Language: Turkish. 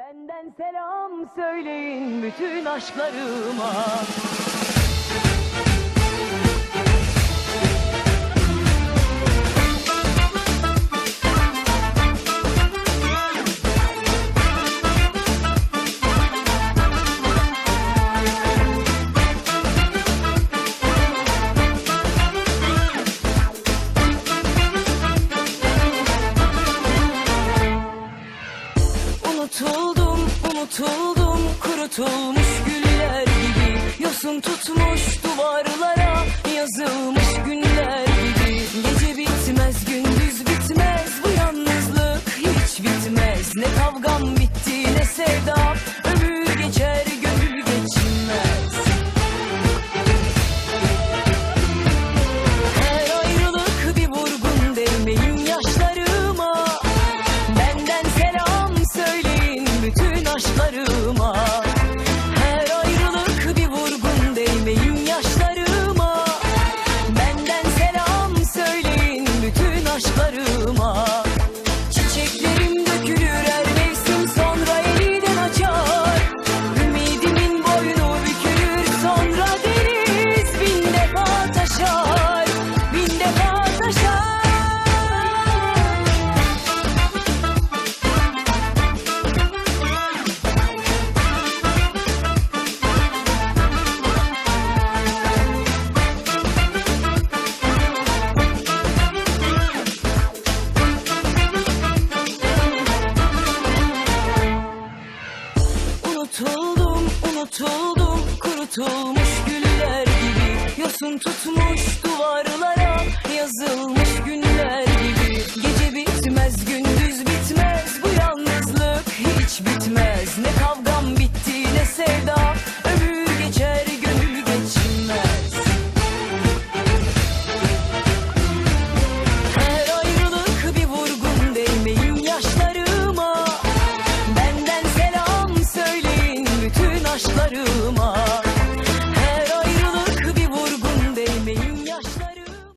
Benden selam söyleyin bütün aşklarıma. Unutuldum kurutulmuş güller gibi. Yosun tutmuş duvarlara yazılmış günler gibi. Gece bitmez, gündüz bitmez. Bu yalnızlık hiç bitmez. Ne kavgam bitti ne sevdam bütün Unutuldum, kurutulmuş güller gibi. Yosun tutmuş duvarlara yazılmış günler gibi. Gece bitmez, gündüz bitmez. Bu yalnızlık hiç bitmez. Ne kavgam bitti ne sevdam